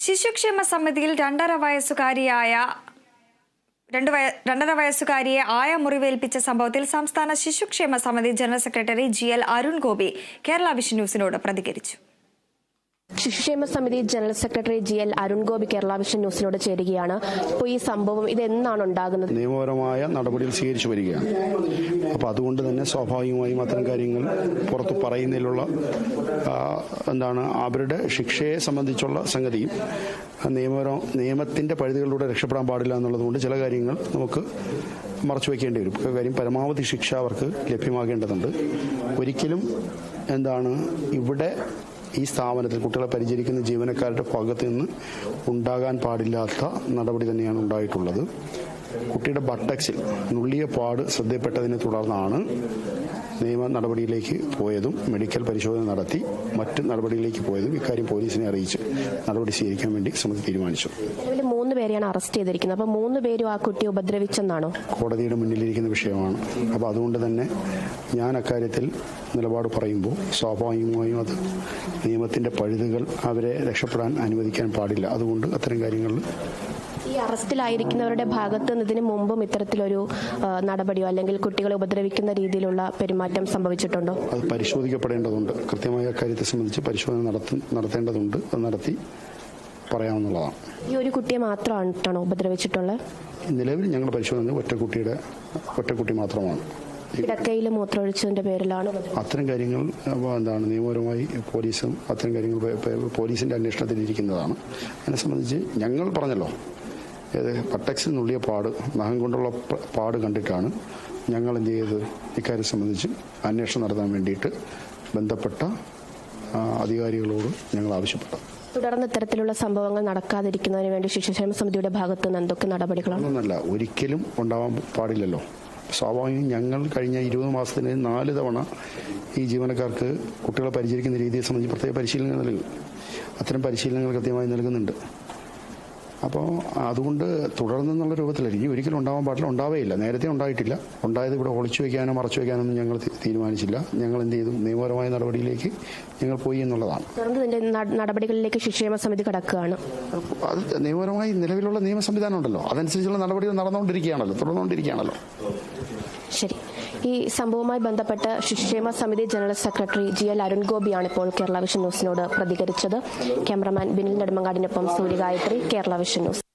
ശിശുക്ഷേമ സമിതിയിൽ രണ്ടര വയസ്സുകാരിയായ രണ്ട് വയ രണ്ടര വയസ്സുകാരിയെ ആയ മുറിവേൽപ്പിച്ച സംഭവത്തിൽ സംസ്ഥാന ശിശുക്ഷേമ സമിതി general secretary G L Arun Gopi Kerala Vision ന്യൂസിനോട് പ്രതികരിച്ചു. ശിശുക്ഷേമ സമിതി general secretary G L Arun Gopi Kerala Vision ന്യൂസിനോട് ചേരുകയാണ്. അപ്പോൾ ഈ സംഭവം ഇത് എന്നാണ് ഉണ്ടാകുന്നത്? നിയമപരമായ നടപടികൾ സ്വീകരിച്ചു വരികയാണ്. അപ്പോൾ അതുകൊണ്ട് തന്നെ സ്വാഭാവികമായും അത്തരം കാര്യങ്ങൾ പുറത്ത് പറയുന്നതിലുള്ള എന്താണ് അവരുടെ ശിക്ഷയെ സംബന്ധിച്ചുള്ള സംഗതിയും നിയമപരം നിയമത്തിന്റെ പരിധികളിലൂടെ രക്ഷപ്പെടാൻ പാടില്ല എന്നുള്ളതുകൊണ്ട് ചില കാര്യങ്ങൾ നമുക്ക് മറച്ചു വയ്ക്കേണ്ടി വരും. കാര്യം പരമാവധി ശിക്ഷ അവർക്ക് ലഭ്യമാകേണ്ടതുണ്ട്. ഒരിക്കലും എന്താണ് ഇവിടെ ഈ സ്ഥാപനത്തിൽ കുട്ടികളെ പരിചരിക്കുന്ന ജീവനക്കാരുടെ ഭാഗത്ത് നിന്ന് ഉണ്ടാകാൻ പാടില്ലാത്ത നടപടി തന്നെയാണ് ഉണ്ടായിട്ടുള്ളത്. കുട്ടിയുടെ ബട്ടക്സിൽ നുള്ളിയ പാട് ശ്രദ്ധയപ്പെട്ടതിനെ തുടർന്നാണ് നിയമ നടപടിയിലേക്ക് പോയതും മെഡിക്കൽ പരിശോധന നടത്തി മറ്റ് നടപടിയിലേക്ക് പോയതും ഇക്കാര്യം പോലീസിനെ അറിയിച്ച് നടപടി സ്വീകരിക്കാൻ വേണ്ടി സമിതി തീരുമാനിച്ചു. മൂന്ന് പേരെയാണ് അറസ്റ്റ് ചെയ്തിരിക്കുന്നത്. അപ്പോൾ മൂന്ന് പേരും ആ കുട്ടിയെ ഉപദ്രവിച്ചെന്നാണോ? കോടതിയുടെ മുന്നിലിരിക്കുന്ന വിഷയമാണ്. അപ്പോൾ അതുകൊണ്ട് തന്നെ ഞാൻ അക്കാര്യത്തിൽ നിലപാട് പറയുമ്പോൾ സ്വാഭാവികമായും അത് നിയമത്തിന്റെ പഴുതുകൾ അവരെ രക്ഷപ്പെടാൻ അനുവദിക്കാൻ പാടില്ല. അതുകൊണ്ട് അത്തരം കാര്യങ്ങളിൽ ഈ അറസ്റ്റിലായിരിക്കുന്നവരുടെ ഭാഗത്ത് നിന്ന് ഇതിനു മുമ്പും ഇത്തരത്തിലൊരു നടപടിയോ അല്ലെങ്കിൽ കുട്ടികളെ ഉപദ്രവിക്കുന്ന രീതിയിലുള്ള പെരുമാറ്റം സംഭവിച്ചിട്ടുണ്ടോ? അത് പരിശോധിക്കപ്പെടേണ്ടതുണ്ട്. കൃത്യമായ കാര്യത്തെ സംബന്ധിച്ച് പരിശോധന നടത്തി നടത്തേണ്ടതുണ്ട്. അത് നടത്തി പറയാവുന്നതാണ്. ഈ ഒരു കുട്ടിയെ മാത്രമായിട്ടാണോ ഉപദ്രവിച്ചിട്ടുള്ളത്? നിലവിൽ ഞങ്ങൾ പരിശോധന ഒറ്റ കുട്ടിയുടെ ഒറ്റ കുട്ടി മാത്രമാണ്. കിടക്കയിൽ മൂത്രമൊഴിച്ചതിന്റെ പേരിലാണ്. അത്തരം കാര്യങ്ങൾ എന്താണ് നിയമപരമായി പോലീസും അത്തരം കാര്യങ്ങൾ പോലീസിന്റെ അന്വേഷണത്തിലിരിക്കുന്നതാണ് അതിനെ സംബന്ധിച്ച് ഞങ്ങൾ പറഞ്ഞല്ലോ ഏത് പട്ടക്സിൽ നുള്ളിയ പാട് നഖം കൊണ്ടുള്ള പാട് കണ്ടിട്ടാണ് ഞങ്ങൾ എന്ത് ചെയ്തത്? ഇക്കാര്യം സംബന്ധിച്ച് അന്വേഷണം നടത്താൻ വേണ്ടിയിട്ട് ബന്ധപ്പെട്ട അധികാരികളോട് ഞങ്ങൾ ആവശ്യപ്പെട്ടു. തുടർന്ന് ഇത്തരത്തിലുള്ള സംഭവങ്ങൾ നടക്കാതിരിക്കുന്നതിന് വേണ്ടി ശിശുക്ഷേമ സമിതിയുടെ ഭാഗത്ത് നിന്ന് എന്തൊക്കെ നടപടികളാണ്? ഒന്നല്ല ഒരിക്കലും ഉണ്ടാവാൻ പാടില്ലല്ലോ. സ്വാഭാവികം ഞങ്ങൾ കഴിഞ്ഞ ഇരുപത് മാസത്തിന് നാല് തവണ ഈ ജീവനക്കാർക്ക് കുട്ടികളെ പരിചരിക്കുന്ന രീതിയെ സംബന്ധിച്ച് പ്രത്യേക പരിശീലനങ്ങൾ നൽകും. അത്തരം പരിശീലനങ്ങൾ കൃത്യമായി നൽകുന്നുണ്ട്. അപ്പോൾ അതുകൊണ്ട് തുടർന്നുള്ള രൂപത്തിലായിരിക്കും ഇനി ഒരിക്കലും ഉണ്ടാവാൻ പാടില്ല. ഉണ്ടാവേയില്ല. നേരത്തെ ഉണ്ടായിട്ടില്ല. ഉണ്ടായത് ഇവിടെ ഒളിച്ചു വയ്ക്കാനോ മറച്ചു വയ്ക്കാനൊന്നും ഞങ്ങൾ തീരുമാനിച്ചില്ല. ഞങ്ങൾ എന്ത് ചെയ്തു? നിയമപരമായ നടപടിയിലേക്ക് ഞങ്ങൾ പോയി എന്നുള്ളതാണ്. നടപടികളിലേക്ക് ശിക്ഷേമ സമിതി കടക്കുകയാണ്. അത് നിയമപരമായി നിലവിലുള്ള നിയമ സംവിധാനം ഉണ്ടല്ലോ. അതനുസരിച്ചുള്ള നടപടികൾ നടന്നുകൊണ്ടിരിക്കുകയാണല്ലോ. തുടർന്നുകൊണ്ടിരിക്കുകയാണല്ലോ. ശരി. ഈ സംഭവവുമായി ബന്ധപ്പെട്ട് ശിശുക്ഷേമ സമിതി general secretary G L Arun ഗോപിയാണ് ഇപ്പോൾ കേരള വിഷൻ ന്യൂസിനോട് പ്രതികരിച്ചത്. ക്യാമറമാൻ ബിനിൽ നെടുമങ്ങാടിനൊപ്പം സൂര്യഗായത്രി കേരള വിഷൻ ന്യൂസ്.